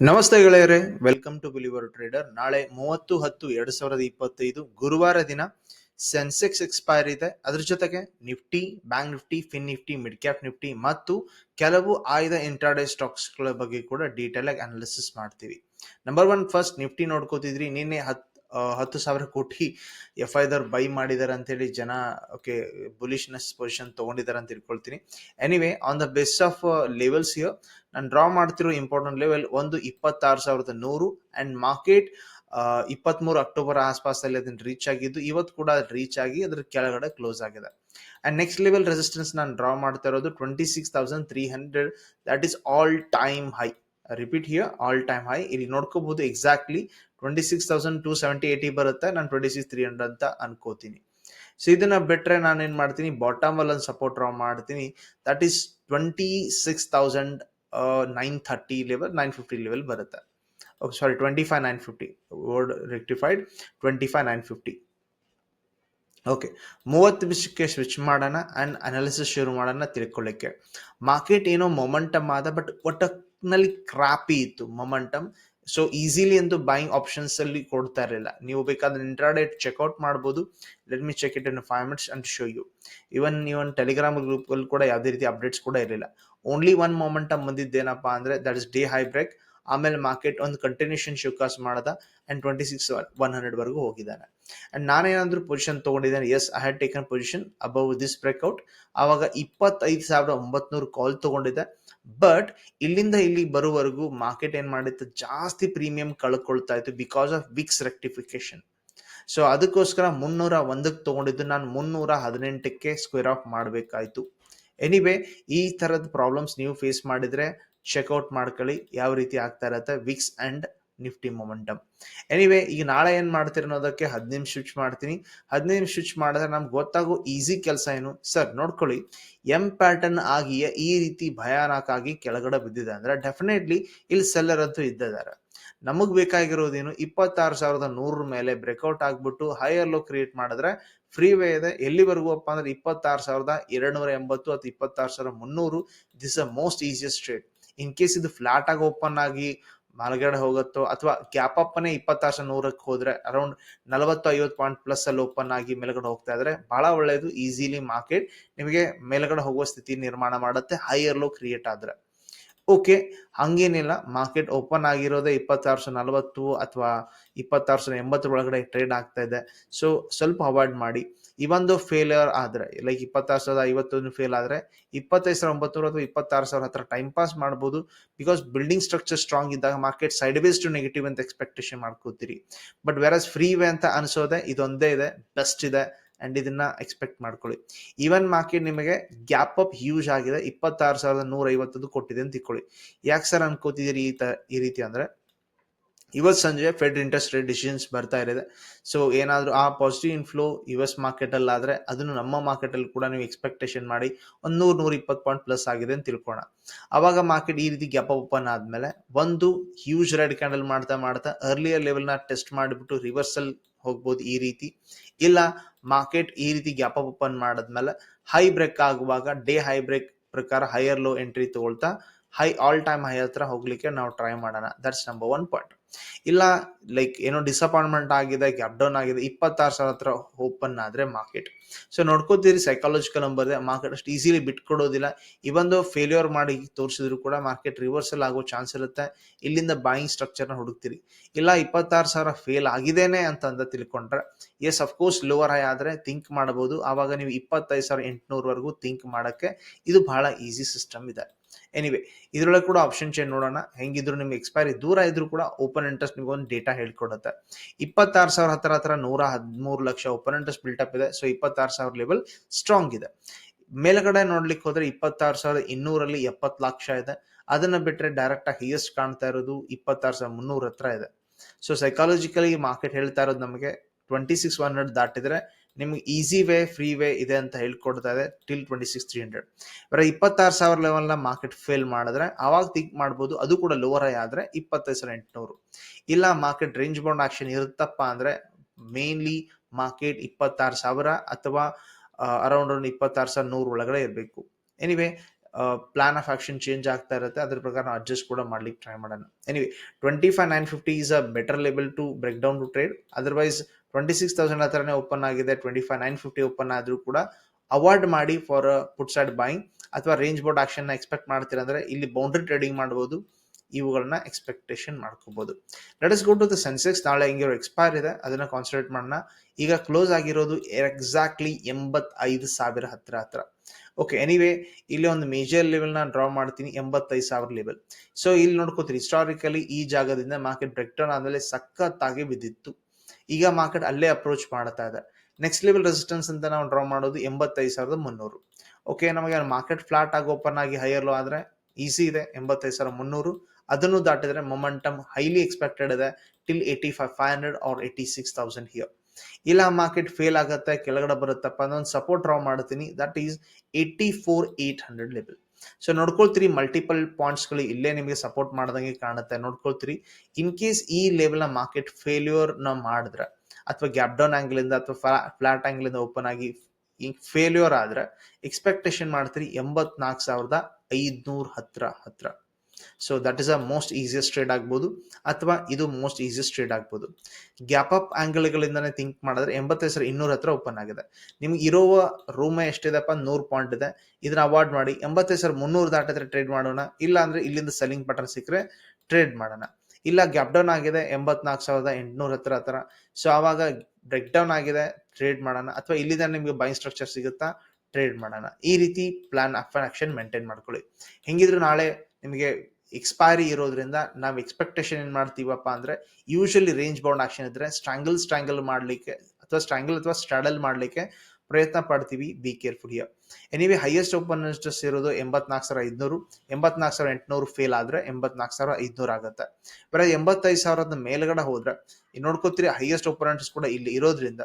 ನಮಸ್ತೆ ಗೆಳೆಯರೆ welcome to believer trader ನಾಳೆ ಮೂವತ್ತು ಹತ್ತು ಎರಡ್ ಸಾವಿರದ ಇಪ್ಪತ್ತೈದು ಗುರುವಾರ ದಿನ ಸೆನ್ಸೆಕ್ಸ್ ಎಕ್ಸ್ಪೈರ್ ಇದೆ. ಅದ್ರ ಜೊತೆಗೆ Nifty bank Nifty fin Nifty mid cap Nifty ಮತ್ತು ಕೆಲವು ಆಯ್ದ ಇಂಟ್ರಾಡೇ ಸ್ಟಾಕ್ಸ್ಗಳ ಬಗ್ಗೆ ಕೂಡ ಡೀಟೇಲ್ ಆಗಿ ಅನಾಲಿಸಿಸ್ ಮಾಡ್ತೀವಿ. ನಂಬರ್ ಒನ್ ಫಸ್ಟ್ ನಿಫ್ಟಿ ನೋಡ್ಕೋತಿದ್ರಿ. ನಿನ್ನೆ ಹತ್ ಆ, ಹತ್ತು ಸಾವಿರ ಕೋಟಿ ಎಫ್ ಐದರ್ ಬೈ ಮಾಡಿದಾರೆ ಅಂತೇಳಿ ಜನ ಓಕೆ ಬುಲಿಶ್ನೆಸ್ ಪೊಸಿಷನ್ ತಗೊಂಡಿದ್ದಾರೆ ಅಂತ ತಿಳ್ಕೊಳ್ತೀನಿ. Anyway on the best of levels here ನಾನು ಡ್ರಾ ಮಾಡ್ತಿರೋ ಇಂಪಾರ್ಟೆಂಟ್ ಲೆವೆಲ್ ಒಂದು ಇಪ್ಪತ್ತಾರು ಸಾವಿರದ ನೂರು ಅಂಡ್ ಮಾರ್ಕೆಟ್ ಇಪ್ಪತ್ಮೂರು ಅಕ್ಟೋಬರ್ ಆಸ್ಪಾಸಲ್ಲಿ ಅದನ್ನು ರೀಚ್ ಆಗಿದ್ದು, ಇವತ್ತು ಕೂಡ ರೀಚ್ ಆಗಿ ಅದ್ರ ಕೆಳಗಡೆ ಕ್ಲೋಸ್ ಆಗಿದೆ. ಆ್ಯಂಡ್ ನೆಕ್ಸ್ಟ್ ಲೆವೆಲ್ ರೆಸಿಸ್ಟೆನ್ಸ್ ನಾನು ಡ್ರಾ ಮಾಡ್ತಾ ಇರೋದು twenty six thousand three hundred that is all time high repeat here all time high ಇಲ್ಲಿ ನೋಡ್ಕೋಬಹುದು exactly twenty six thousand two seventy eight ಬರುತ್ತೆ. ನಾನು ಟ್ವೆಂಟಿ ಸಿಕ್ಸ್ ತ್ರೀ ಹಂಡ್ರೆಡ್ ಅಂತ ಅನ್ಕೋತೀನಿ. So ಇದನ್ನ ಬಿಟ್ರೆ ನಾನು ಏನು ಮಾಡ್ತೀನಿ? ಬಾಟಮ್ ಅಲ್ಲಿ ಒಂದು ಸಪೋರ್ಟ್ ಡ್ರಾ ಮಾಡ್ತೀನಿ. That is twenty six thousand nine thirty level nine fifty level ಬರುತ್ತೆ. Okay sorry twenty five nine fifty word rectified twenty five nine fifty okay ಮೂವತ್ತು ನಿಮಿಷಕ್ಕೆ ಸ್ವಿಚ್ ಮಾಡೋಣ ಆ್ಯಂಡ್ ಅನಾಲಿಸಿಸ್ ಶುರು ಮಾಡೋಣ ತಿಳ್ಕೊಳ್ಳಿಕ್ಕೆ. ಮಾರ್ಕೆಟ್ ಏನೋ ಮೊಮೆಂಟಮ್ ಆದ ಬಟ್ ಒಟ್ಟಿನಲ್ಲಿ ಕ್ರಾಪಿ ಇತ್ತು ಮೊಮೆಂಟಮ್ ಸೊ ಈಸಿಲಿ ಎಂದು ಬೈಯಿಂಗ್ ಆಪ್ಷನ್ಸ್ ಅಲ್ಲಿ ಕೊಡ್ತಾ ಇರಲಿಲ್ಲ. ನೀವು ಬೇಕಾದ್ರೆ ಇಂಟ್ರಾಡೇಟ್ ಚೆಕ್ಔಟ್ ಮಾಡ್ಬೋದು. Let me check it in five minutes and show you even even Telegram group ಅಲ್ಲಿ ಕೂಡ ಯಾವುದೇ ರೀತಿ ಅಪ್ಡೇಟ್ಸ್ ಕೂಡ ಇರಲಿಲ್ಲ. ಓನ್ಲಿ ಒನ್ ಮೊಮೆಂಟ್ ಬಂದಿದ್ದೇನಪ್ಪ ಅಂದ್ರೆ that is day high break ಆಮೇಲೆ ಮಾರ್ಕೆಟ್ ಒಂದು ಕಂಟಿನ್ಯೂಷನ್ ಶೋಕಾಸ್ ಮಾಡದ and twenty six one hundred ವರೆಗೂ ಹೋಗಿದ್ದಾನೆ. ಅಂಡ್ ನಾನೇನಾದ್ರೂ ಪೊಸಿಷನ್ ತಗೊಂಡಿದ್ದೇನೆ. Yes I had taken position above this breakout ಆವಾಗ ಇಪ್ಪತ್ತೈದು ಸಾವಿರದ ಒಂಬತ್ನೂರು ಕಾಲ್ ತಗೊಂಡಿದ್ದೆ. ಬಟ್ ಇಲ್ಲಿಂದ ಇಲ್ಲಿ ಬರುವವರೆಗೂ ಮಾರ್ಕೆಟ್ ಏನ್ ಮಾಡಿತ್ತು? ಜಾಸ್ತಿ ಪ್ರೀಮಿಯಂ ಕಳ್ಕೊಳ್ತಾ ಇತ್ತು because of wicks rectification so ಅದಕ್ಕೋಸ್ಕರ ಮುನ್ನೂರ ಒಂದಕ್ಕೆ ತಗೊಂಡಿದ್ದು ನಾನು ಮುನ್ನೂರ ಹದಿನೆಂಟಕ್ಕೆ ಸ್ಕ್ವೇರ್ ಆಫ್ ಮಾಡಬೇಕಾಯ್ತು. ಎನಿವೇ ಈ ತರದ ಪ್ರಾಬ್ಲಮ್ಸ್ ನೀವು ಫೇಸ್ ಮಾಡಿದ್ರೆ ಚೆಕ್ಔಟ್ ಮಾಡ್ಕೊಳ್ಳಿ. ಯಾವ ರೀತಿ ಆಗ್ತಾ ಇರತ್ತೆ? VIX and Nifty momentum. Anyway ಈಗ ನಾಳೆ ಏನ್ ಮಾಡ್ತೀರಿ ಅನ್ನೋದಕ್ಕೆ ಹದಿನೈದು ಸ್ವಿಚ್ ಮಾಡ್ತೀನಿ. ಹದಿನೈದು ಸ್ವಿಚ್ ಮಾಡಿದ್ರೆ ನಮ್ಗೆ ಗೊತ್ತಾಗೋ ಈಸಿ ಕೆಲಸ ಏನು? ಸರ್ ನೋಡ್ಕೊಳ್ಳಿ. ಎಂ ಪ್ಯಾಟರ್ನ್ ಆಗಿ ಈ ರೀತಿ ಭಯಾನಕ ಆಗಿ ಕೆಳಗಡೆ ಬಿದ್ದಿದೆ ಅಂದ್ರೆ ಡೆಫಿನೆಟ್ಲಿ ಇಲ್ಲಿ ಸೆಲ್ಲರ್ ಅಂತೂ ಇದ್ದಿದ್ದಾರೆ ನಮಗ್ ಬೇಕಾಗಿರೋದೇನು? ಇಪ್ಪತ್ತಾರು ಸಾವಿರದ ನೂರ ಮೇಲೆ ಬ್ರೇಕ್ಔಟ್ ಆಗ್ಬಿಟ್ಟು ಹೈಯರ್ ಲೋ ಕ್ರಿಯೇಟ್ ಮಾಡಿದ್ರೆ ಫ್ರೀ ವೇ ಇದೆ. ಎಲ್ಲಿವರೆಗೂ ಅಪ್ಪ ಅಂದ್ರೆ ಇಪ್ಪತ್ತಾರು ಸಾವಿರದ ಎರಡು ನೂರ ಎಂಬತ್ತು ಅಥವಾ ಇಪ್ಪತ್ತಾರು ಸಾವಿರದ ಮುನ್ನೂರು. This a most easiest trade in case ಇದು ಫ್ಲಾಟ್ ಆಗಿ ಓಪನ್ ಆಗಿ ಮಲಗಡೆ ಹೋಗುತ್ತೋ ಅಥವಾ ಗ್ಯಾಪ್ ಅಪ್ಪನೇ ಇಪ್ಪತ್ತಾರು ಸಾವಿರ ನೂರಕ್ಕೆ ಹೋದ್ರೆ ಅರೌಂಡ್ ನಲವತ್ತು ಐವತ್ತು ಪಾಯಿಂಟ್ ಪ್ಲಸ್ ಅಲ್ಲಿ ಓಪನ್ ಆಗಿ ಮೇಲ್ಗಡೆ ಹೋಗ್ತಾ ಇದ್ರೆ ಬಹಳ ಒಳ್ಳೆಯದು ಈಸಿಲಿ ಮಾರ್ಕೆಟ್ ನಿಮಗೆ ಮೇಲ್ಗಡೆ ಹೋಗುವ ಸ್ಥಿತಿ ನಿರ್ಮಾಣ ಮಾಡುತ್ತೆ ಹೈಯರ್ ಲೋ ಕ್ರಿಯೇಟ್ ಆದ್ರೆ. ಓಕೆ ಹಂಗೇನಿಲ್ಲ. ಮಾರ್ಕೆಟ್ ಓಪನ್ ಆಗಿರೋದೇ ಇಪ್ಪತ್ತಾರು ಸಾವಿರ ನಲವತ್ತು ಅಥವಾ ಇಪ್ಪತ್ತಾರು ಸಾವಿರ ಎಂಬತ್ತರ ಒಳಗಡೆ ಟ್ರೇಡ್ ಆಗ್ತಾ ಇದೆ. ಸೊ ಸ್ವಲ್ಪ ಅವಾಯ್ಡ್ ಮಾಡಿ. ಇವೊಂದು ಫೇಲ್ಯೂರ್ ಆದ್ರೆ ಲೈಕ್ ಇಪ್ಪತ್ತಾರು ಸಾವಿರದ ಐವತ್ತೊಂದು ಫೇಲ್ ಆದ್ರೆ ಇಪ್ಪತ್ತೈದು ಸಾವಿರ ಒಂಬತ್ತೂರು ಅಥವಾ ಇಪ್ಪತ್ತಾರು ಸಾವಿರ ಹತ್ರ ಟೈಮ್ ಪಾಸ್ ಮಾಡ್ಬೋದು. ಬಿಕಾಸ್ ಬಿಲ್ಡಿಂಗ್ ಸ್ಟ್ರಕ್ಚರ್ ಸ್ಟ್ರಾಂಗ್ ಇದ್ದಾಗ market sideways to negative ಅಂತ ಎಕ್ಸ್ಪೆಕ್ಟೇಷನ್ ಮಾಡ್ಕೋತೀರಿ. ಬಟ್ ವೆರಸ್ ಫ್ರೀ ವೇ ಅಂತ ಅನಿಸೋದೆ, ಇದೊಂದೇ ಇದೆ ಬೆಸ್ಟ್ ಇದೆ. ಅಂಡ್ ಇದನ್ನ ಎಕ್ಸ್ಪೆಕ್ಟ್ ಮಾಡ್ಕೊಳ್ಳಿ. ಈವನ್ ಮಾರ್ಕೆಟ್ ನಿಮಗೆ ಗ್ಯಾಪ್ ಅಪ್ ಹ್ಯೂಜ್ ಆಗಿದೆ. ಇಪ್ಪತ್ತಾರು ಸಾವಿರದ ನೂರ ಕೊಟ್ಟಿದೆ ಅಂತ ತಿಳ್ಕೊಳ್ಳಿ. ಯಾಕೆ ಸರ್ ಅನ್ಕೋತಿದ್ದೀರಿ ಈ ತ, ಈ ರೀತಿ ಅಂದ್ರೆ? ಇವತ್ತು ಸಂಜೆ ಫೆಡ್ ಇಂಟ್ರೆಸ್ಟ್ ರೇಟ್ ಡಿಸಿಷನ್ಸ್ ಬರ್ತಾ ಇರೋದೆ. ಸೊ ಏನಾದರೂ ಆ ಪಾಸಿಟಿವ್ ಇನ್ಫ್ಲೋ ಯು ಎಸ್ ಮಾರ್ಕೆಟಲ್ಲಿ ಆದರೆ ಅದನ್ನು ನಮ್ಮ ಮಾರ್ಕೆಟಲ್ಲಿ ಕೂಡ ನೀವು ಎಕ್ಸ್ಪೆಕ್ಟೇಷನ್ ಮಾಡಿ ಒಂದು ನೂರು, ನೂರ ಇಪ್ಪತ್ತು ಪಾಯಿಂಟ್ ಪ್ಲಸ್ ಆಗಿದೆ ಅಂತ ತಿಳ್ಕೋಣ ಅವಾಗ ಮಾರ್ಕೆಟ್ ಈ ರೀತಿ ಗ್ಯಾಪ್ ಓಪನ್ ಆದಮೇಲೆ ಒಂದು ಹ್ಯೂಜ್ ರೆಡ್ ಕ್ಯಾಂಡಲ್ ಮಾಡ್ತಾ ಮಾಡ್ತಾ ಅರ್ಲಿಯರ್ ಲೆವೆಲ್ನ ಟೆಸ್ಟ್ ಮಾಡಿಬಿಟ್ಟು ರಿವರ್ಸಲ್ ಹೋಗ್ಬೋದು ಈ ರೀತಿ. ಇಲ್ಲ ಮಾರ್ಕೆಟ್ ಈ ರೀತಿ ಗ್ಯಾಪ್ ಅಪ್ ಓಪನ್ ಮಾಡಿದ್ಮೇಲೆ ಹೈ ಬ್ರೇಕ್ ಆಗುವಾಗ ಡೇ ಹೈ ಬ್ರೇಕ್ ಪ್ರಕಾರ ಹೈಯರ್ ಲೋ ಎಂಟ್ರಿ ತಗೊಳ್ತಾ ಹೈ ಆಲ್ ಟೈಮ್ ಹೈ ಹತ್ರ ಹೋಗ್ಲಿಕ್ಕೆ ನಾವು ಟ್ರೈ ಮಾಡೋಣ. ದಟ್ಸ್ ನಂಬರ್ ಒನ್ ಪಾಯಿಂಟ್ ಇಲ್ಲ ಲೈಕ್ ಏನೋ ಡಿಸಪಾಯಿಂಟ್ಮೆಂಟ್ ಆಗಿದೆ ಗ್ಯಾಪ್ ಡೌನ್ ಆಗಿದೆ, ಇಪ್ಪತ್ತಾರು ಸಾವಿರ ಹತ್ರ ಓಪನ್ ಆದ್ರೆ ಮಾರ್ಕೆಟ್ ಸೊ ನೋಡ್ಕೋತೀರಿ ಸೈಕಾಲಜಿಕಲ್ ನಂಬರ್ ಮಾರ್ಕೆಟ್ ಅಷ್ಟು ಈಸಿಲಿ ಬಿಟ್ಕೊಡೋದಿಲ್ಲ. ಇವೊಂದು ಫೇಲ್ಯೂರ್ ಮಾಡಿ ತೋರಿಸಿದ್ರು ಕೂಡ ಮಾರ್ಕೆಟ್ ರಿವರ್ಸಲ್ ಆಗೋ ಚಾನ್ಸ್ ಇರುತ್ತೆ. ಇಲ್ಲಿಂದ ಬಾಯಿಂಗ್ ಸ್ಟ್ರಕ್ಚರ್ನ ಹುಡುಕ್ತೀರಿ. ಇಲ್ಲ, ಇಪ್ಪತ್ತಾರು ಸಾವಿರ ಫೇಲ್ ಅಂತ ಅಂತ ತಿಳ್ಕೊಂಡ್ರೆ yes of course lower high ಆದರೆ ಥಿಂಕ್ ಮಾಡಬಹುದು ಆವಾಗ ನೀವು ಇಪ್ಪತ್ತೈದು ಸಾವಿರ ಎಂಟುನೂರವರೆಗೂ ಥಿಂಕ್ ಮಾಡೋಕ್ಕೆ ಇದು ಬಹಳ ಈಸಿ ಸಿಸ್ಟಮ್ ಇದೆ. ಎನಿವೆ ಇದರೊಳಗೆ ಕೂಡ ಆಪ್ಷನ್ ಚೇಂಜ್ ನೋಡೋಣ. ಹೆಂಗಿದ್ರು ನಿಮ್ಗೆ ಎಕ್ಸ್ಪೈರಿ ದೂರ ಇದ್ರೂ ಕೂಡ ಓಪನ್ ಇಂಟ್ರೆಸ್ಟ್ ನಿಮ್ಗೆ ಒಂದು ಡೇಟಾ ಹೇಳ್ಕೊಡುತ್ತೆ. ಇಪ್ಪತ್ತಾರು ಸಾವಿರ ಹತ್ರ ಹತ್ರ ನೂರ ಹದಿಮೂರು lakh open interest built up ಇದೆ. ಸೊ ಇಪ್ಪತ್ತಾರು ಸಾವಿರ ಲೆವೆಲ್ ಸ್ಟ್ರಾಂಗ್ ಇದೆ. ಮೇಲ್ಗಡೆ ನೋಡ್ಲಿಕ್ಕೆ ಹೋದ್ರೆ ಇಪ್ಪತ್ತಾರು ಸಾವಿರದ ಇನ್ನೂರಲ್ಲಿ ಎಪ್ಪತ್ತು ಲಕ್ಷ ಇದೆ. ಅದನ್ನ ಬಿಟ್ರೆ ಡೈರೆಕ್ಟ್ ಆಗಿ ಹೈಯೆಸ್ಟ್ ಕಾಣ್ತಾ ಇರೋದು ಇಪ್ಪತ್ತಾರು ಸಾವಿರ ಮುನ್ನೂರ ಹತ್ರ ಇದೆ. ಸೊ ಸೈಕಾಲಜಿಕಲಿ ಮಾರ್ಕೆಟ್ ಹೇಳ್ತಾ ಇರೋದು ನಮಗೆ ಟ್ವೆಂಟಿ ಸಿಕ್ಸ್ ಒನ್ ಹಂಡ್ರೆಡ್ ದಾಟಿದ್ರೆ ನಿಮ್ಗೆ ಈಸಿ ವೇ ಫ್ರೀ ವೇ ಇದೆ ಅಂತ ಹೇಳ್ಕೊಡ್ತಾ ಇದೆ till twenty six three hundred ಬರ ಇಪ್ಪತ್ತಾರು ಸಾವಿರ ಲೆವೆಲ್ನ ಮಾರ್ಕೆಟ್ ಫೇಲ್ ಮಾಡಿದ್ರೆ, ಅವಾಗ ಥಿಂಕ್ ಮಾಡ್ಬೋದು, ಅದು ಕೂಡ ಲೋವರ್ ಆದ್ರೆ ಇಪ್ಪತ್ತೈದು ಸಾವಿರ ಎಂಟುನೂರು. ಇಲ್ಲ ಮಾರ್ಕೆಟ್ ರೇಂಜ್ ಬೌಂಡ್ ಆಕ್ಷನ್ ಇರುತ್ತಪ್ಪ ಅಂದರೆ ಮೇನ್ಲಿ ಮಾರ್ಕೆಟ್ ಇಪ್ಪತ್ತಾರು ಸಾವಿರ ಅಥವಾ ಅರೌಂಡ್ ಒಂದು ಇಪ್ಪತ್ತಾರು ಸಾವಿರ ನೂರು ಒಳಗಡೆ ಇರಬೇಕು. Anyway plan of action change ಆಗ್ತಾ ಇರುತ್ತೆ, ಅದ್ರ ಪ್ರಕಾರ ನಾವು ಅಡ್ಜಸ್ಟ್ ಕೂಡ ಮಾಡ್ಲಿಕ್ಕೆ ಟ್ರೈ ಮಾಡೋಣ. Anyway twenty five nine fifty is a better level to break down to trade otherwise twenty six thousand ಹತ್ರನೇ ಓಪನ್ ಆಗಿದೆ twenty five nine fifty open ಆದ್ರೂ ಕೂಡ ಅವಾಯ್ಡ್ ಮಾಡಿ ಫಾರ್ ಪುಟ್ ಸೈಡ್ ಬಾಯಿಂಗ್ ಅಥವಾ range bound action expect ಮಾಡ್ತೀರಾ ಅಂದ್ರೆ ಇಲ್ಲಿ boundary trading ಮಾಡಬಹುದು ಇವುಗಳನ್ನ ಎಕ್ಸ್ಪೆಕ್ಟೇಷನ್ ಮಾಡ್ಕೋಬಹುದು let go to the Sensex ನಾಳೆ ಹಿಂಗೆ ಎಕ್ಸ್ಪೈರ್ ಇದೆ, ಅದನ್ನ ಕಾನ್ಸಂಟ್ರೇಟ್ ಮಾಡೋಣ. ಈಗ ಕ್ಲೋಸ್ ಆಗಿರೋದು ಎಕ್ಸಾಕ್ಟ್ಲಿ ಎಂಬತ್ತೈದು ಸಾವಿರ ಹತ್ರ ಹತ್ರ. ಓಕೆ ಎನಿವೇ ಇಲ್ಲಿ ಒಂದು ಮೇಜರ್ ಲೆವೆಲ್ನ ಡ್ರಾ ಮಾಡ್ತೀನಿ, ಎಂಬತ್ತೈದು ಸಾವಿರ ಲೆವೆಲ್ ಸೊ ಇಲ್ಲಿ ನೋಡ್ಕೋತೀರಿ ಹಿಸ್ಟಾರಿಕಲಿ ಈ ಜಾಗದಿಂದ ಮಾರ್ಕೆಟ್ ಬ್ರೇಕ್ ಡೌನ್ ಆದ್ಮೇಲೆ ಸಖತ್ತಾಗಿ ಬಿದ್ದಿತ್ತು. ಈಗ ಮಾರ್ಕೆಟ್ ಅಲ್ಲೇ ಅಪ್ರೋಚ್ ಮಾಡ್ತಾ ಇದೆ. ನೆಕ್ಸ್ಟ್ ಲೆವೆಲ್ ರೆಸಿಸ್ಟೆನ್ಸ್ ಅಂತ ನಾವು ಡ್ರಾ ಮಾಡೋದು ಎಂಬತ್ತೈದು ಸಾವಿರದ ಮುನ್ನೂರು. ಓಕೆ ನಮಗೆ ಮಾರ್ಕೆಟ್ ಫ್ಲಾಟ್ ಆಗಿ ಓಪನ್ ಆಗಿ ಹೈಯರ್ ಲೋ ಆದರೆ ಈಸಿ ಇದೆ, ಎಂಬತ್ತೈದು ಸಾವಿರ ಮುನ್ನೂರು. ಅದನ್ನು ದಾಟಿದ್ರೆ ಮೊಮೆಂಟಮ್ ಹೈಲಿ ಎಕ್ಸ್ಪೆಕ್ಟೆಡ್ ಇದೆ till eighty five five hundred or eighty six thousand here ಇಲ್ಲ ಮಾರ್ಕೆಟ್ ಫೇಲ್ ಆಗುತ್ತೆ, ಕೆಳಗಡೆ ಬರುತ್ತಪ್ಪ ಒಂದು ಸಪೋರ್ಟ್ ಡ್ರಾ ಮಾಡ್ತೀನಿ. That is eighty four eight hundred level so ನೋಡ್ಕೊಳ್ತೀರಿ multiple ಪಾಯಿಂಟ್ಸ್ಗಳು ಇಲ್ಲೇ ನಿಮಗೆ ಸಪೋರ್ಟ್ ಮಾಡ್ದಂಗೆ ಕಾಣುತ್ತೆ. ನೋಡ್ಕೊಳ್ತೀರಿ ಇನ್ ಕೇಸ್ ಈ ಲೆವೆಲ್ ಮಾರ್ಕೆಟ್ ಫೇಲ್ಯೂರ್ನ ಮಾಡಿದ್ರೆ, ಅಥವಾ ಗ್ಯಾಪ್ ಡೌನ್ ಆಂಗಲ್ ಇಂದ ಅಥವಾ ಫ್ಲಾಟ್ ಆಂಗಲ್ ಇಂದ ಓಪನ್ ಆಗಿ ಫೇಲ್ಯೂರ್ ಆದ್ರೆ ಎಕ್ಸ್ಪೆಕ್ಟೇಷನ್ ಮಾಡ್ತೀರಿ ಎಂಬತ್ನಾಲ್ಕು ಸಾವಿರದ ಐದ್ನೂರ್ ಹತ್ರ ಹತ್ರ. So that is a most easiest trade ಆಗ್ಬೋದು ಅಥವಾ ಇದು ಮೋಸ್ಟ್ ಈಸಿಯಸ್ಟ್ ಟ್ರೇಡ್ ಆಗ್ಬೋದು. ಗ್ಯಾಪ್ ಅಪ್ ಆಂಗಲ್ಗಳಿಂದಾನೆ ಥಿಂಕ್ ಮಾಡಿದ್ರೆ ಎಂಬತ್ತೈದು ಸಾವಿರ ಇನ್ನೂರ ಹತ್ರ ಓಪನ್ ಆಗಿದೆ. ನಿಮ್ಗೆ ಇರುವ ರೂಮ್ ಎಷ್ಟಿದೆಪ್ಪ ನೂರು ಪಾಯಿಂಟ್ ಇದೆ. ಇದನ್ನ ಅವಾಯ್ಡ್ ಮಾಡಿ ಎಂಬತ್ತೈದು ಸಾವಿರ ಮುನ್ನೂರು ದಾಟಿದ್ರೆ ಟ್ರೇಡ್ ಮಾಡೋಣ. ಇಲ್ಲ ಅಂದ್ರೆ ಇಲ್ಲಿಂದ ಸೆಲ್ಲಿಂಗ್ ಬಟನ್ ಸಿಕ್ಕರೆ ಟ್ರೇಡ್ ಮಾಡೋಣ. ಇಲ್ಲ ಗ್ಯಾಪ್ ಡೌನ್ ಆಗಿದೆ ಎಂಬತ್ನಾಲ್ಕು ಸಾವಿರದ ಎಂಟುನೂರ ಹತ್ರ ಹತ್ರ. ಸೊ ಆವಾಗ ಬ್ರೇಕ್ ಡೌನ್ ಆಗಿದೆ ಟ್ರೇಡ್ ಮಾಡೋಣ. ಅಥವಾ ಇಲ್ಲಿಂದ ನಿಮಗೆ ಬೈ ಸ್ಟ್ರಕ್ಚರ್ ಸಿಗುತ್ತಾ ಟ್ರೇಡ್ ಮಾಡೋಣ. ಈ ರೀತಿ ಪ್ಲಾನ್ ಆಫ್ ಆಕ್ಷನ್ ಮೇಂಟೈನ್ ಮಾಡ್ಕೊಳ್ಳಿ. ಹೆಂಗಿದ್ರು ನಾಳೆ ನಿಮಗೆ ಎಕ್ಸ್ಪೈರಿ ಇರೋದ್ರಿಂದ ನಾವು ಎಕ್ಸ್ಪೆಕ್ಟೇಷನ್ ಏನ್ ಮಾಡ್ತೀವಪ್ಪ ಅಂದ್ರೆ ಯೂಶಲಿ ರೇಂಜ್ ಬೌಂಡ್ ಆಕ್ಷನ್ ಇದ್ರೆ ಸ್ಟ್ರಾಂಗಲ್ ಸ್ಟ್ರಾಂಗಲ್ ಮಾಡ್ಲಿಕ್ಕೆ ಅಥವಾ ಸ್ಟ್ರಾಂಗಲ್ ಅಥವಾ ಸ್ಟ್ರಾಡಲ್ ಮಾಡ್ಲಿಕ್ಕೆ ಪ್ರಯತ್ನ ಪಡ್ತೀವಿ. Be careful here anyway highest open ಇರೋದು ಎಂಬತ್ನಾಲ್ಕು ಸಾವಿರ ಐದ್ನೂರು. ಎಂಬತ್ನಾಲ್ಕು ಸಾವಿರ ಎಂಟುನೂರು ಫೇಲ್ ಆದ್ರೆ ಎಂಬತ್ನಾಲ್ಕು ಸಾವಿರ ಐದುನೂರು ಆಗುತ್ತೆ. ಬರೀ ಎಂಬತ್ತೈದು ಸಾವಿರದ ಮೇಲ್ಗಡೆ ಹೋದ್ರೆ ನೋಡ್ಕೋತೀರಿ ಹೈಯೆಸ್ಟ್ ಓಪನೆಂಟ್ಸ್ ಕೂಡ ಇಲ್ಲಿ ಇರೋದ್ರಿಂದ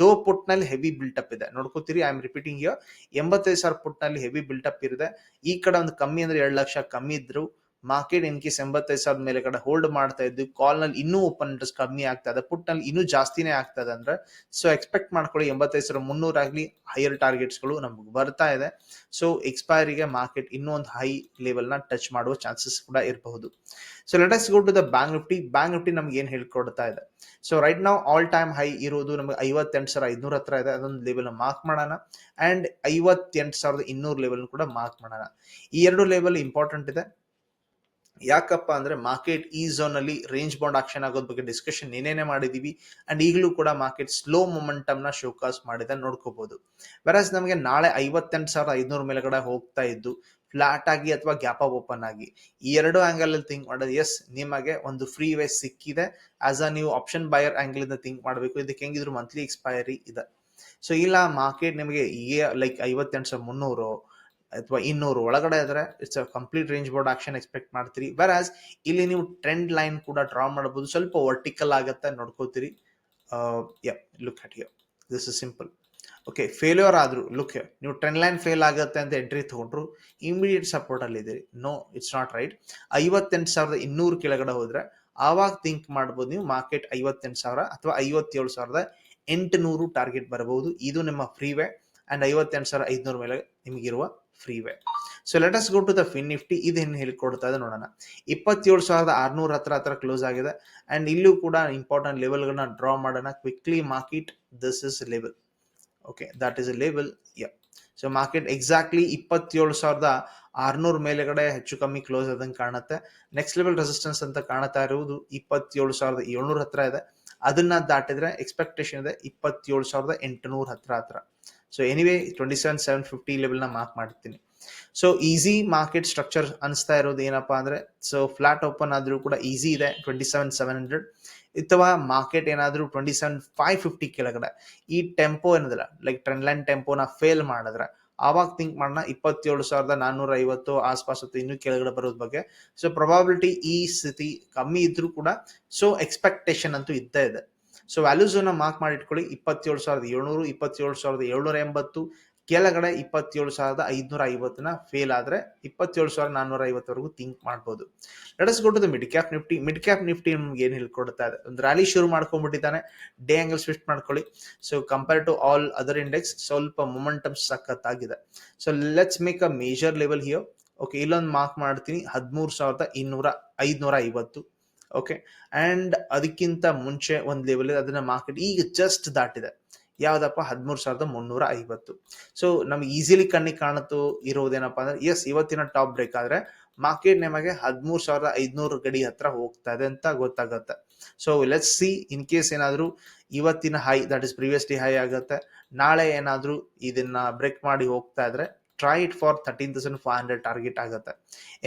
ದೋ ಪುಟ್ನಲ್ಲಿ ಹೆವಿ ಅಪ್ ಇದೆ. ನೋಡ್ಕೋತೀರಿ ಐ ಆಮ್ ರಿಪೀಟಿಂಗ್ ಇಯರ್ ಎಂಬತ್ತೈದು ಸಾವಿರ ಪುಟ್ನಲ್ಲಿ ಹೆವಿ ಅಪ್ ಇದೆ ಈ ಕಡೆ ಒಂದು ಕಮ್ಮಿ ಅಂದ್ರೆ ಎರಡು ಲಕ್ಷ ಕಮ್ಮಿ ಇದ್ರು. ಮಾರ್ಕೆಟ್ ಇನ್ ಕೇಸ್ ಎಂಬತ್ತೈದು ಸಾವಿರದ ಮೇಲೆ ಕಡೆ ಹೋಲ್ಡ್ ಮಾಡ್ತಾ ಇದ್ದು ಕಾಲ್ನಲ್ಲಿ ಇನ್ನೂ ಓಪನ್ ಇಂಟ್ರೆಸ್ಟ್ ಕಮ್ಮಿ ಆಗ್ತಾ ಇದೆ. ಪುಟ್ನಲ್ಲಿ ಇನ್ನೂ ಜಾಸ್ತಿನೇ ಆಗ್ತದೆ ಅಂದ್ರೆ ಸೊ ಎಕ್ಸ್ಪೆಕ್ಟ್ ಮಾಡ್ಕೊಳ್ಳಿ ಎಂಬತ್ತೈದು ಸಾವಿರ ಮುನ್ನೂರ ಆಗ್ಲಿ ಹೈಯರ್ ಟಾರ್ಗೆಟ್ಸ್ಗಳು ನಮ್ಗೆ ಬರ್ತಾ ಇದೆ. ಸೊ ಎಕ್ಸ್ಪೈರಿಗೆ ಮಾರ್ಕೆಟ್ ಇನ್ನೂ ಒಂದು ಹೈ ಲೆವೆಲ್ನ ಟಚ್ ಮಾಡುವ ಚಾನ್ಸಸ್ ಕೂಡ ಇರಬಹುದು. So let us go to the bank Nifty bank Nifty ನಮ್ಗೆ ಏನ್ ಹೇಳ್ಕೊಡ್ತಾ ಇದೆ? ಸೊ ರೈಟ್ ನಾವು ಆಲ್ ಟೈಮ್ ಹೈ ಇರೋದು ನಮಗೆ ಐವತ್ತೆಂಟು ಸಾವಿರ ಐದ್ನೂರ ಹತ್ರ ಇದೆ. ಅದೊಂದು ಲೆವೆಲ್ ಮಾರ್ಕ್ ಮಾಡೋಣ. ಅಂಡ್ ಐವತ್ತೆಂಟು ಸಾವಿರದ ಇನ್ನೂರು ಲೆವೆಲ್ ಕೂಡ ಮಾರ್ಕ್ ಮಾಡೋಣ. ಈ ಎರಡು ಲೆವೆಲ್ ಇಂಪಾರ್ಟೆಂಟ್ ಇದೆ. ಯಾಕಪ್ಪ ಅಂದ್ರೆ ಮಾರ್ಕೆಟ್ ಈ ಝೋನ್ ಅಲ್ಲಿ ರೇಂಜ್ ಬಾಂಡ್ ಆಕ್ಷನ್ ಆಗೋದ್ ಬಗ್ಗೆ ಡಿಸ್ಕಷನ್ ಏನೇನೆ ಮಾಡಿದೀವಿ ಅಂಡ್ ಈಗಲೂ ಕೂಡ ಮಾರ್ಕೆಟ್ ಸ್ಲೋ ಮೊಮೆಂಟಮ್ನ ಶೋಕಾಸ್ ಮಾಡಿದ ನೋಡ್ಕೋಬಹುದು ವೆರಸ್ ನಮಗೆ ನಾಳೆ ಐವತ್ತೆಂಟು ಸಾವಿರದ ಐದ್ನೂರ ಮೇಲ್ಗಡೆ ಹೋಗ್ತಾ ಇದ್ದು ಫ್ಲಾಟ್ ಆಗಿ ಅಥವಾ ಗ್ಯಾಪ್ ಅಪ್ ಓಪನ್ ಆಗಿ ಈ ಎರಡು ಆಂಗಲ್ ಅಲ್ಲಿ ಥಿಂಕ್ ಮಾಡೋದು ಎಸ್ ನಿಮಗೆ ಒಂದು ಫ್ರೀ ವೇ ಸಿಕ್ಕಿದೆ. ಆಸ್ ಅ ನೀವು ಆಪ್ಷನ್ ಬಯರ್ ಆಂಗಲ್ ಇಂದ ಥಿಂಕ್ ಮಾಡಬೇಕು. ಇದಕ್ಕೆ ಹೆಂಗಿದ್ರು ಮಂತ್ಲಿ ಎಕ್ಸ್ಪೈರಿ ಇದೆ. ಸೊ ಇಲ್ಲ ಮಾರ್ಕೆಟ್ ನಿಮಗೆ ಲೈಕ್ ಐವತ್ತೆಂಟು ಸಾವಿರ ಮುನ್ನೂರು ಅಥವಾ ಇನ್ನೂರು ಒಳಗಡೆ ಇದ್ರೆ it's a complete range bound action expect ಮಾಡ್ತೀರಿ. ವೆರಾಸ್ ಇಲ್ಲಿ ನೀವು ಟ್ರೆಂಡ್ ಲೈನ್ ಕೂಡ ಡ್ರಾ ಮಾಡಬಹುದು ಸ್ವಲ್ಪ ವರ್ಟಿಕಲ್ ಆಗುತ್ತೆ ನೋಡ್ಕೋತೀರಿ. Yeah look at here this is simple okay failure ಆದರೂ ಲುಕ್ ನೀವು ಟ್ರೆಂಡ್ ಲೈನ್ ಫೇಲ್ ಆಗುತ್ತೆ ಅಂತ ಎಂಟ್ರಿ ತಗೊಂಡ್ರು ಇಮಿಡಿಯೇಟ್ ಸಪೋರ್ಟ್ ಅಲ್ಲಿ ಇದ್ದೀರಿ. ನೋ ಇಟ್ಸ್ ನಾಟ್ ರೈಟ್ ಐವತ್ತೆಂಟು ಸಾವಿರದ ಇನ್ನೂರು ಕೆಳಗಡೆ ಹೋದ್ರೆ, ಆವಾಗ ಥಿಂಕ್ ಮಾಡ್ಬೋದು ನೀವು ಮಾರ್ಕೆಟ್ ಐವತ್ತೆಂಟು ಸಾವಿರ ಅಥವಾ ಐವತ್ತೇಳು ಸಾವಿರದ ಎಂಟುನೂರು ಟಾರ್ಗೆಟ್ ಬರಬಹುದು. ಇದು ನಿಮ್ಮ ಫ್ರೀ ವೇ ಅಂಡ್ ಐವತ್ತೆಂಟು ಸಾವಿರ ಐದುನೂರು ಮೇಲೆ ನಿಮಗಿರುವ free way so let us go to the Fin Nifty ಇದೇನು ಹೇಳ್ಕೊಡ್ತಾ ಇದೆ ನೋಡೋಣ. ಇಪ್ಪತ್ತೇಳು ಸಾವಿರದ ಆರ್ನೂರ ಹತ್ರ ಹತ್ರ ಕ್ಲೋಸ್ ಆಗಿದೆ. ಅಂಡ್ ಇಲ್ಲೂ ಕೂಡ ಇಂಪಾರ್ಟೆಂಟ್ ಲೆವೆಲ್ಗಳನ್ನ ಡ್ರಾ ಮಾಡೋಣ. Quickly market this is level okay that is level yeah so market exactly ಇಪ್ಪತ್ತೇಳು ಸಾವಿರದ ಆರ್ನೂರ ಮೇಲೆಗಡೆ ಹೆಚ್ಚು ಕಮ್ಮಿ ಕ್ಲೋಸ್ ಆದಂಗೆ ಕಾಣುತ್ತೆ. ನೆಕ್ಸ್ಟ್ ಲೆವೆಲ್ ರೆಸಿಸ್ಟೆನ್ಸ್ ಅಂತ ಕಾಣುತ್ತಾ ಇರುವುದು ಇಪ್ಪತ್ತೇಳು ಸಾವಿರದ ಏಳ್ನೂರ ಹತ್ರ ಇದೆ. ಅದನ್ನ ದಾಟಿದ್ರೆ ಎಕ್ಸ್ಪೆಕ್ಟೇಷನ್ ಇದೆ ಇಪ್ಪತ್ತೇಳು ಸಾವಿರದ ಎಂಟುನೂರ ಹತ್ರ ಹತ್ರ. So anyway twenty seven seven fifty ಲೆವೆಲ್ನ mark ಮಾಡ್ತೀನಿ ಸೊ ಈಸಿ ಮಾರ್ಕೆಟ್ ಸ್ಟ್ರಕ್ಚರ್ ಅನಿಸ್ತಾ ಇರೋದು ಏನಪ್ಪಾ ಅಂದ್ರೆ ಸೊ ಫ್ಲಾಟ್ ಓಪನ್ ಆದ್ರೂ ಕೂಡ ಈಸಿ ಇದೆ ಟ್ವೆಂಟಿ ಸೆವೆನ್ ಸೆವೆನ್ ಹಂಡ್ರೆಡ್ ಅಥವಾ ಮಾರ್ಕೆಟ್ ಏನಾದ್ರೂ ಟ್ವೆಂಟಿ ಸೆವೆನ್ ಫೈವ್ ಫಿಫ್ಟಿ ಕೆಳಗಡೆ. ಈ ಟೆಂಪೋ ಏನದಲ್ಲ ಲೈಕ್ ಟ್ರೆಂಡ್ ಲೈನ್ ಟೆಂಪೋನ ಫೇಲ್ ಮಾಡಿದ್ರೆ, ಆವಾಗ ಥಿಂಕ್ ಮಾಡೋಣ ಇಪ್ಪತ್ತೇಳು ಸಾವಿರದ ನಾನ್ನೂರ ಐವತ್ತು ಆಸ್ಪಾಸ್ ಹೊತ್ತು, ಇನ್ನೂ ಕೆಳಗಡೆ ಬರೋದ್ ಬಗ್ಗೆ. ಸೊ ಪ್ರೊಬಾಬಿಲಿಟಿ ಈ ಸ್ಥಿತಿ ಕಮ್ಮಿ ಇದ್ರೂ ಕೂಡ ಸೊ ಎಕ್ಸ್ಪೆಕ್ಟೇಷನ್ ಅಂತೂ ಇದ್ದೇ ಇದೆ. ಸೊ ವ್ಯಾಲ್ಯೂಸ್ ಅನ್ನ ಮಾರ್ಕ್ ಮಾಡಿ ಇಟ್ಕೊಳ್ಳಿ. ಇಪ್ಪತ್ತೇಳು ಸಾವಿರದ ಏಳ್ನೂರು, ಇಪ್ಪತ್ತೇಳು ಸಾವಿರದ ಏಳ್ನೂರ ಎಂಬತ್ತು, ಕೆಳಗಡೆ ಇಪ್ಪತ್ತೇಳು ಸಾವಿರದ ಐದುನೂರ ಐವತ್ತನ ಫೇಲ್ ಆದ್ರೆ ಇಪ್ಪತ್ತೇಳು ಸಾವಿರದ ನಾನ್ನೂರ ಐವತ್ತವರೆಗೂ ಥಿಂಕ್ ಮಾಡ್ಬೋದು. Let's go mid cap Nifty mid cap Nifty ನಿಮ್ಗೆ ಏನ್ ಹೇಳ್ಕೊಡ್ತಾ ಇದೆ ಒಂದು ರ್ಯಾಲಿ ಶುರು ಮಾಡ್ಕೊಂಡ್ಬಿಟ್ಟಿದ್ದಾನೆ. ಡೇ ಆಂಗಲ್ ಸ್ವಿಫ್ಟ್ ಮಾಡ್ಕೊಳ್ಳಿ. So compare to all other index ಸ್ವಲ್ಪ ಮೊಮೆಂಟಮ್ ಆಗಿದೆ so let's make a major level here okay ಇಲ್ಲೊಂದು ಮಾರ್ಕ್ ಮಾಡ್ತೀನಿ. ಹದಿಮೂರು ಸಾವಿರದ ಇನ್ನೂರ, ಐದ್ನೂರ ಐವತ್ತು. ಓಕೆ ಅಂಡ್ ಅದಕ್ಕಿಂತ ಮುಂಚೆ ಒಂದು ಲೆವೆಲ್ ಅದನ್ನ ಮಾರ್ಕೆಟ್ ಈಗ ಜಸ್ಟ್ ದಾಟಿದೆ. ಯಾವ್ದಪ್ಪ? ಹದಿಮೂರು ಸಾವಿರದ ಮುನ್ನೂರ ಐವತ್ತು. ಸೊ ನಮ್ಗೆ ಈಸಿಲಿ ಕಣ್ಣಿಗೆ ಕಾಣುತ್ತೋ ಇರೋದೇನಪ್ಪ ಅಂದ್ರೆ ಎಸ್ ಇವತ್ತಿನ ಟಾಪ್ ಬ್ರೇಕ್ ಆದ್ರೆ ಮಾರ್ಕೆಟ್ ನಿಮಗೆ ಹದಿಮೂರು ಸಾವಿರದ ಐದುನೂರು ಗಡಿ ಹತ್ರ ಹೋಗ್ತಾ ಇದೆ ಅಂತ ಗೊತ್ತಾಗತ್ತೆ. So let's see in case ಏನಾದರೂ ಇವತ್ತಿನ high that is previously high ಆಗುತ್ತೆ. ನಾಳೆ ಏನಾದರೂ ಇದನ್ನ ಬ್ರೇಕ್ ಮಾಡಿ ಹೋಗ್ತಾ ಇದ್ರೆ try it for thirteen thousand five hundred target ಆಗುತ್ತೆ.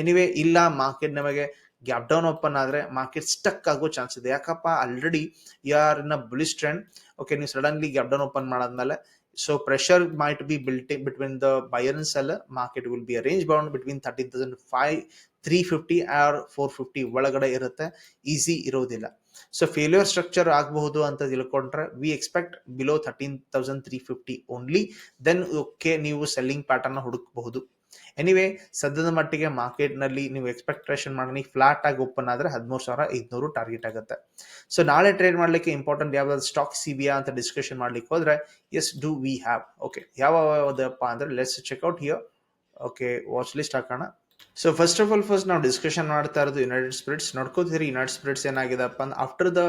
ಎನಿವೇ ಇಲ್ಲ ಮಾರ್ಕೆಟ್ ನಮಗೆ ಗ್ಯಾಪ್ ಡೌನ್ ಓಪನ್ ಆದ್ರೆ ಮಾರ್ಕೆಟ್ ಸ್ಟಕ್ ಆಗೋ ಚಾನ್ಸ್ ಇದೆ. ಯಾಕಪ್ಪ? Already you are in bullish trend okay ನೀವು ಸಡನ್ಲಿ ಗ್ಯಾಪ್ ಡೌನ್ ಓಪನ್ ಮಾಡಾದ್ಮೇಲೆ so pressure might be built between the buyer and sell market will be range bound between thirteen thousand five three fifty or four fifty ಒಳಗಡೆ ಇರುತ್ತೆ. Easy ಇರೋದಿಲ್ಲ. So failure structure ಆಗಬಹುದು ಅಂತ ತಿಳ್ಕೊಂಡ್ರೆ we expect below thirteen thousand three fifty only then okay ನೀವು selling pattern ಹುಡುಕಬಹುದು. Anyway ಸದ್ಯದ ಮಟ್ಟಿಗೆ ಮಾರ್ಕೆಟ್ನಲ್ಲಿ ನೀವು ಎಕ್ಸ್ಪೆಕ್ಟೇಷನ್ ಮಾಡಿ ಫ್ಲಾಟ್ ಆಗಿ ಓಪನ್ ಆದ್ರೆ ಹದಿಮೂರು ಸಾವಿರ ಐದ್ನೂರು ಟಾರ್ಗೆಟ್ ಆಗುತ್ತೆ. ಸೊ ನಾಳೆ ಟ್ರೇಡ್ ಮಾಡ್ಲಿಕ್ಕೆ ಇಂಪಾರ್ಟೆಂಟ್ ಯಾವ್ದಾದ್ರು ಸ್ಟಾಕ್ ಸಿಬಿಯಾ ಅಂತ ಡಿಸ್ಕಷನ್ ಮಾಡ್ಲಿಕ್ಕೆ ಹೋದ್ರೆ yes do we have okay ಯಾವ ಯಾವ್ದಪ್ಪ ಅಂದ್ರೆ let's check out here okay watch list ಹಾಕೋಣ. So first of all first ನಾವು ಡಿಸ್ಕಷನ್ ಮಾಡ್ತಾ ಇರೋದು ಯುನೈಟೆಡ್ ಸ್ಪಿರಿಟ್ಸ್ ನೋಡ್ಕೋತೀರಿ ಯುನೈಟೆಡ್ ಸ್ಪಿರಿಟ್ಸ್ ಏನಾಗಿದೆಪ್ಪ ಅಂದ್ರೆ ಆಫ್ಟರ್ ದ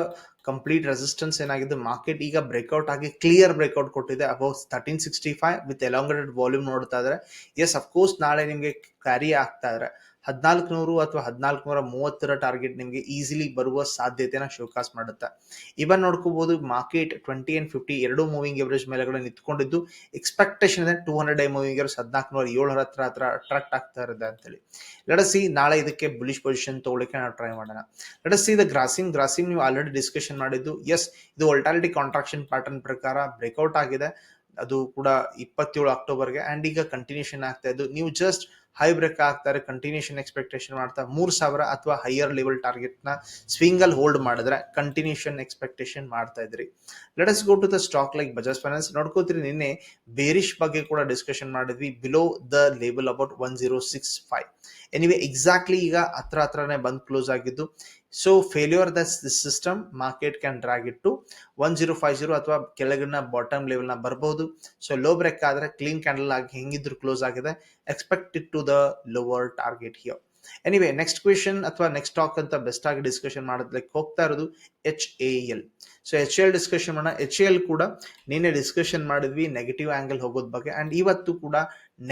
ಕಂಪ್ಲೀಟ್ ರೆಸಿಸ್ಟೆನ್ಸ್ ಏನಾಗಿದೆ ಮಾರ್ಕೆಟ್ ಈಗ ಬ್ರೇಕ್ಔಟ್ ಆಗಿ ಕ್ಲಿಯರ್ ಬ್ರೇಕ್ಔಟ್ ಕೊಟ್ಟಿದೆ. About thirteen sixty five with elongated volume ನೋಡ್ತಾ ಇದ್ರೆ. ಎಸ್ ಅಫ್ಕೋರ್ಸ್ ನಾಳೆ ನಿಮಗೆ ಕ್ಯಾರಿ ಆಗ್ತಾ ಇದ್ರೆ. ಹದಿನಾಲ್ಕು ನೂರು ಅಥವಾ ಹದಿನಾಲ್ಕು ನೂರ ಮೂವತ್ತರ ಟಾರ್ಗೆಟ್ ನಿಮಗೆ ಈಸಿಲಿ ಬರುವ ಸಾಧ್ಯತೆನ ಶೋಕಾಸ್ ಮಾಡುತ್ತೆ. ಇವನ್ ನೋಡ್ಕೋಬಹುದು ಮಾರ್ಕೆಟ್ ಟ್ವೆಂಟಿ ಅಂಡ್ ಫಿಫ್ಟಿ ಎರಡು ಮೂವಿಂಗ್ ಎವರೇಜ್ ಮೇಲೆಗಳು ನಿಂತ್ಕೊಂಡಿದ್ದು expectation two hundred I moving average ಹದಿನಾಲ್ಕು ನೂರ ಏಳರ ಹತ್ರ ಹತ್ರ ಅಟ್ರಾಕ್ಟ್ ಆಗ್ತಾ ಇರುತ್ತೆ ಅಂತೇಳಿ. ಲಡಸಿ ನಾಳೆ ಇದಕ್ಕೆ ಬುಲಿಶ್ ಪೊಸಿಷನ್ ತಗೊಳ್ಳಿಕ್ಕೆ ನಾವು ಟ್ರೈ ಮಾಡೋಣ. Let's see the Grasim Grasim ನೀವು ಆಲ್ರೆಡಿ ಡಿಸ್ಕಷನ್ ಮಾಡಿದ್ದು ಎಸ್ ಇದು ಒಲ್ಟಾಲಿಟಿ ಕಾಂಟ್ರಾಕ್ಷನ್ ಪ್ಯಾಟರ್ನ್ ಪ್ರಕಾರ ಬ್ರೇಕ್ಔಟ್ ಆಗಿದೆ. ಅದು ಕೂಡ ಇಪ್ಪತ್ತೇಳು ಅಕ್ಟೋಬರ್ಗೆ ಆ್ಯಂಡ್ ಈಗ ಕಂಟಿನ್ಯೂಷನ್ ಆಗ್ತಾ ಇದ್ದು, ನೀವು ಜಸ್ಟ್ ಹೈ ಬ್ರೇಕ್ ಆಗ್ತಾರೆ ಕಂಟಿನ್ಯೂಷನ್ ಎಕ್ಸ್ಪೆಕ್ಟೇಷನ್ ಮಾಡ್ತಾ, ಮೂರ್ ಸಾವಿರ ಅಥವಾ ಹೈಯರ್ ಲೆವೆಲ್ ಟಾರ್ಗೆಟ್ನ ಸ್ವಿಂಗ್ ಅಲ್ಲಿ ಹೋಲ್ಡ್ ಮಾಡಿದ್ರೆ ಕಂಟಿನ್ಯೂಷನ್ ಎಕ್ಸ್ಪೆಕ್ಟೇಷನ್ ಮಾಡ್ತಾ ಇದ್ರಿ. Let us go to the stock like Bajaj finance ನೋಡ್ಕೋತೀರಿ ನಿನ್ನೆ ಬೇರಿಶ್ ಬಗ್ಗೆ ಕೂಡ ಡಿಸ್ಕಷನ್ ಮಾಡಿದ್ವಿ below the label about one zero six five anyway exactly ಈಗ ಹತ್ರ ಹತ್ರನೇ ಬಂದ್ ಕ್ಲೋಸ್ ಆಗಿದ್ದು so failure the system market can drag ಇಟ್ಟು ಒನ್ ಜೀರೋ ಫೈವ್ ಜೀರೋ ಅಥವಾ ಕೆಳಗಿನ ಬಾಟಮ್ ಲೆವೆಲ್ನ ಬರಬಹುದು. ಸೊ ಲೋ ಬ್ರೇಕ್ ಆದರೆ ಕ್ಲೀನ್ ಕ್ಯಾಂಡಲ್ ಆಗಿ ಹೆಂಗಿದ್ರು ಕ್ಲೋಸ್ ಆಗಿದೆ. Expect it to the lower target here anyway next question ಅಥವಾ ನೆಕ್ಸ್ಟ್ ಟಾಕ್ ಅಂತ ಬೆಸ್ಟ್ ಆಗಿ ಡಿಸ್ಕಷನ್ ಮಾಡೋದಕ್ಕೆ ಹೋಗ್ತಾ ಇರೋದು H A L so H L discussion ಮಾಡೋಣ. ಎಚ್ ಎಲ್ ಕೂಡ ನಿನ್ನೆ ಡಿಸ್ಕಷನ್ ಮಾಡಿದ್ವಿ ನೆಗೆಟಿವ್ ಆಂಗಲ್ ಹೋಗೋದ್ ಬಗ್ಗೆ ಅಂಡ್ ಇವತ್ತು ಕೂಡ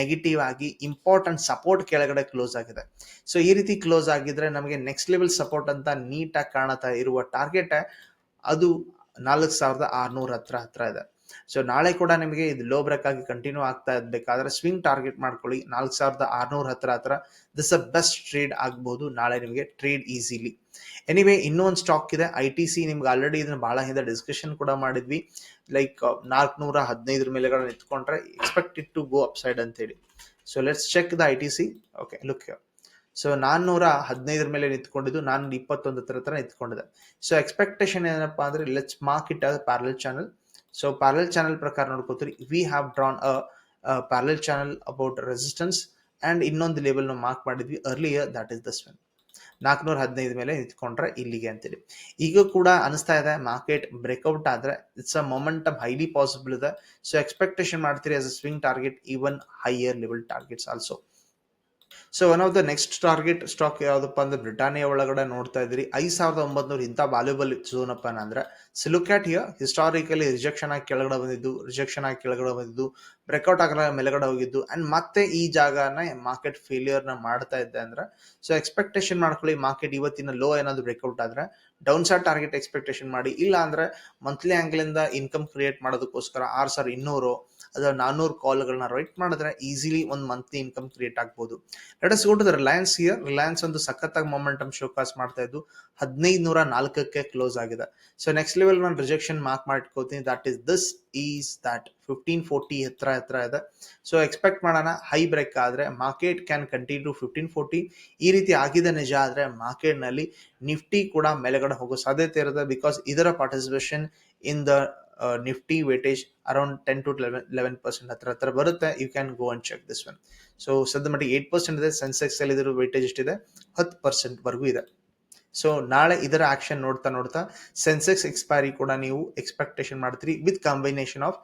ನೆಗೆಟಿವ್ ಆಗಿ ಇಂಪಾರ್ಟೆಂಟ್ ಸಪೋರ್ಟ್ ಕೆಳಗಡೆ ಕ್ಲೋಸ್ ಆಗಿದೆ. ಸೊ ಈ ರೀತಿ ಕ್ಲೋಸ್ ಆಗಿದ್ರೆ ನಮಗೆ ನೆಕ್ಸ್ಟ್ ಲೆವೆಲ್ ಸಪೋರ್ಟ್ ಅಂತ ನೀಟಾಗಿ ಕಾಣತಾ ಇರುವ ಟಾರ್ಗೆಟ್ ಅದು ನಾಲ್ಕು ಸಾವಿರದ ಆರ್ನೂರ ಹತ್ರ ಹತ್ರ ಇದೆ. ಸೊ ನಾಳೆ ಕೂಡ ನಿಮಗೆ ಇದು ಲೋ ಬ್ರೇಕ್ ಆಗಿ ಕಂಟಿನ್ಯೂ ಆಗ್ತಾ ಇರ್ಬೇಕಾದ್ರೆ ಸ್ವಿಂಗ್ ಟಾರ್ಗೆಟ್ ಮಾಡ್ಕೊಳ್ಳಿ. ನಾಲ್ಕು ಸಾವಿರದ ಆರ್ನೂರ ಹತ್ರ ಹತ್ರ ದಿಸ್ ಅ ಬೆಸ್ಟ್ ಟ್ರೇಡ್ ಆಗ್ಬಹುದು ನಾಳೆ ನಿಮಗೆ ಟ್ರೇಡ್ ಈಸಿಲಿ ಎನಿವೇ ಇನ್ನೂ ಒಂದು ಸ್ಟಾಕ್ ಇದೆ. ಐ ಟಿ ಸಿ ನಿಮ್ಗೆ ಆಲ್ರೆಡಿ ಇದನ್ನ ಬಹಳ ಹಿಂದೆ ಡಿಸ್ಕಷನ್ ಕೂಡ ಮಾಡಿದ್ವಿ. ಲೈಕ್ ನಾಲ್ಕುನೂರ ಹದಿನೈದರ ಮೇಲೆಗಳನ್ನ ನಿಂತ್ಕೊಂಡ್ರೆ expect it to go upside ಅಂತೇಳಿ so let's check the I T C okay look so ನಾನ್ನೂರ ಹದಿನೈದರ ಮೇಲೆ ನಿಂತ್ಕೊಂಡಿದ್ದು ನಾನು ಇಪ್ಪತ್ತೊಂದು ಹತ್ರ ನಿಂತ್ಕೊಂಡಿದೆ. ಸೊ ಎಕ್ಸ್ಪೆಕ್ಟೇಷನ್ ಏನಪ್ಪಾ ಅಂದ್ರೆ let's mark it parallel channel so parallel channel ಪ್ರಕಾರ ನೋಡ್ಕೋತೀರಿ. We have drawn a parallel channel about resistance and ಇನ್ನೊಂದು ಲೆವೆಲ್ ಮಾರ್ಕ್ ಮಾಡಿದ್ವಿ. ಅರ್ಲಿಯರ್ ದಟ್ ಇಸ್ ದ ಸ್ವೆನ್ ನಾಲ್ಕುನೂರ ಹದಿನೈದು ಮೇಲೆ ನಿಂತ್ಕೊಂಡ್ರೆ ಇಲ್ಲಿಗೆ ಅಂತೇಳಿ ಈಗ ಕೂಡ ಅನಿಸ್ತಾ ಇದೆ ಮಾರ್ಕೆಟ್ ಬ್ರೇಕ್ಔಟ್ ಆದ್ರೆ it's a momentum highly possible ಇದೆ. ಸೊ ಎಕ್ಸ್ಪೆಕ್ಟೇಷನ್ ಮಾಡ್ತೀರಿ as a swing target even higher level targets also so one of the next target stock ಯಾವುದಪ್ಪ ಅಂದ್ರೆ ಬ್ರಿಟಾನಿಯಾ ಒಳಗಡೆ ನೋಡ್ತಾ ಇದ್ರಿ ಐದ್ ಸಾವಿರದ ಒಂಬತ್ನೂರ ಇಂಥ ವ್ಯಾಲ್ಯೂಬಲ್ ಝೋನ್ ಅಪ್ಪ ಅಂದ್ರೆ ಸಿಲುಕ್ಯಾಟ್ ಹಿಯರ್ ಹಿಸ್ಟಾರಿಕಲಿ ರಿಜೆಕ್ಷನ್ ಆಗಿ ಕೆಳಗಡೆ ಬಂದಿದ್ದು ರಿಜೆಕ್ಷನ್ ಆಗಿ ಕೆಳಗಡೆ ಬಂದಿದ್ದು ಬ್ರೇಕ್ಔಟ್ ಆಗಲ್ಲ ಮೇಲ್ಗಡೆ ಹೋಗಿದ್ದು ಅಂಡ್ ಮತ್ತೆ ಈ ಜಾಗನ ಮಾರ್ಕೆಟ್ ಫೇಲಿಯರ್ನ ಮಾಡ್ತಾ ಇದ್ದೆ ಅಂದ್ರೆ ಸೊ ಎಕ್ಸ್ಪೆಕ್ಟೇಷನ್ ಮಾಡ್ಕೊಳ್ಳಿ ಮಾರ್ಕೆಟ್ ಇವತ್ತಿನ ಲೋ ಏನಾದ್ರು ಬ್ರೇಕ್ಔಟ್ ಆದ್ರೆ ಡೌನ್ ಸೈಡ್ ಟಾರ್ಗೆಟ್ ಎಕ್ಸ್ಪೆಕ್ಟೇಷನ್ ಮಾಡಿ, ಇಲ್ಲ ಅಂದ್ರೆ ಮಂತ್ಲಿ ಆಂಗಲ್ ಇಂದ ಇನ್ಕಮ್ ಕ್ರಿಯೇಟ್ ಮಾಡೋದಕ್ಕೋಸ್ಕರ ಆರ್ ಸಾವಿರ ಇನ್ನೂರು ಅಥವಾ ನಾನ್ನೂರು ಕಾಲ್ಗಳನ್ನ ರೈಟ್ ಮಾಡಿದ್ರೆ ಈಸಿಲಿ ಒಂದು ಮಂತ್ಲಿ ಇನ್ಕಮ್ ಕ್ರಿಯೇಟ್ ಆಗ್ಬೋದು. Let us go to the Reliance here Reliance ಒಂದು ಸಖತ್ತಾಗಿ ಮೊಮೆಂಟಮ್ ಶೋಕಾಸ್ ಮಾಡ್ತಾ ಇದ್ದು ಹದಿನೈದು ನೂರ ನಾಲ್ಕಕ್ಕೆ ಕ್ಲೋಸ್ ಆಗಿದೆ. ಸೊ ನೆಕ್ಸ್ಟ್ ಲೆವೆಲ್ ನಾನು ರಿಜೆಕ್ಷನ್ ಮಾರ್ಕ್ ಮಾಡ್ಕೋತೀನಿ. That is this is that fifteen forty ಹತ್ರ ಹತ್ರ ಇದೆ. ಸೊ ಎಕ್ಸ್ಪೆಕ್ಟ್ ಮಾಡೋಣ ಹೈ ಬ್ರೇಕ್ ಆದ್ರೆ market can continue fifteen forty ಈ ರೀತಿ ಆಗಿದೆ ನಿಜ ಆದ್ರೆ ಮಾರ್ಕೆಟ್ನಲ್ಲಿ ನಿಫ್ಟಿ ಕೂಡ ಮೇಲೆಗಡೆ ಹೋಗೋ ಸಾಧ್ಯತೆ ಇರುತ್ತೆ ಬಿಕಾಸ್ ಇದರ participation in the Nifty weightage around ten to eleven eleven percent ಹತ್ರ ಹತ್ರ ಬರುತ್ತೆ. You can go and check this one so ಸದ್ಯ ಮಟ್ಟಿಗೆ ಏಟ್ ಪರ್ಸೆಂಟ್ ಇದೆ. ಸೆನ್ಸೆಕ್ಸ್ ಅಲ್ಲಿ ಇದ್ರ ವೇಟೇಜ್ ಎಷ್ಟಿದೆ? ಹತ್ತು ಪರ್ಸೆಂಟ್ ವರೆಗೂ ಇದೆ. ಸೊ ನಾಳೆ ಇದರ ಆಕ್ಷನ್ ನೋಡ್ತಾ ನೋಡ್ತಾ ಸೆನ್ಸೆಕ್ಸ್ ಎಕ್ಸ್ಪೈರಿ ಕೂಡ ನೀವು ಎಕ್ಸ್ಪೆಕ್ಟೇಷನ್ ಮಾಡ್ತೀರಿ with combination of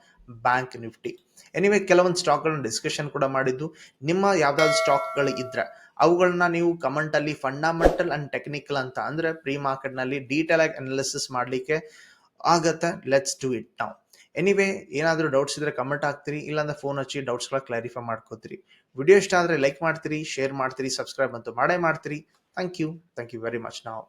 bank Nifty anyway ಕೆಲವೊಂದು ಸ್ಟಾಕ್ಗಳನ್ನ ಡಿಸ್ಕಷನ್ ಕೂಡ ಮಾಡಿದ್ದು. ನಿಮ್ಮ ಯಾವ್ದಾದ್ರು ಸ್ಟಾಕ್ಗಳು ಇದ್ರೆ ಅವುಗಳನ್ನ ನೀವು ಕಮೆಂಟ್ ಅಲ್ಲಿ ಫಂಡಮೆಂಟಲ್ ಅಂಡ್ ಟೆಕ್ನಿಕಲ್ ಅಂತ ಅಂದ್ರೆ ಪ್ರೀ ಮಾರ್ಕೆಟ್ನಲ್ಲಿ ಡೀಟೇಲ್ ಆಗಿ ಅನಾಲಿಸಿಸ್ ಮಾಡ್ಲಿಕ್ಕೆ ಆಗತ್ತೆ ಲೆಟ್ಸ್ ಡೂ ಇಟ್ ನಾವು ಎನಿವೇ ಏನಾದರೂ ಡೌಟ್ಸ್ ಇದ್ರೆ ಕಮೆಂಟ್ ಹಾಕ್ತೀರಿ, ಇಲ್ಲಾಂದ್ರೆ ಫೋನ್ ಹಚ್ಚಿ ಡೌಟ್ಸ್ಗಳ ಕ್ಲಾರಿಫೈ ಮಾಡ್ಕೋತೀರಿ. ವಿಡಿಯೋ ಇಷ್ಟ ಆದರೆ ಲೈಕ್ ಮಾಡ್ತೀರಿ ಶೇರ್ ಮಾಡ್ತೀರಿ ಸಬ್ಸ್ಕ್ರೈಬ್ ಅಂತೂ ಮಾಡೇ ಮಾಡ್ತೀರಿ. Thank you thank you very much ನಾವು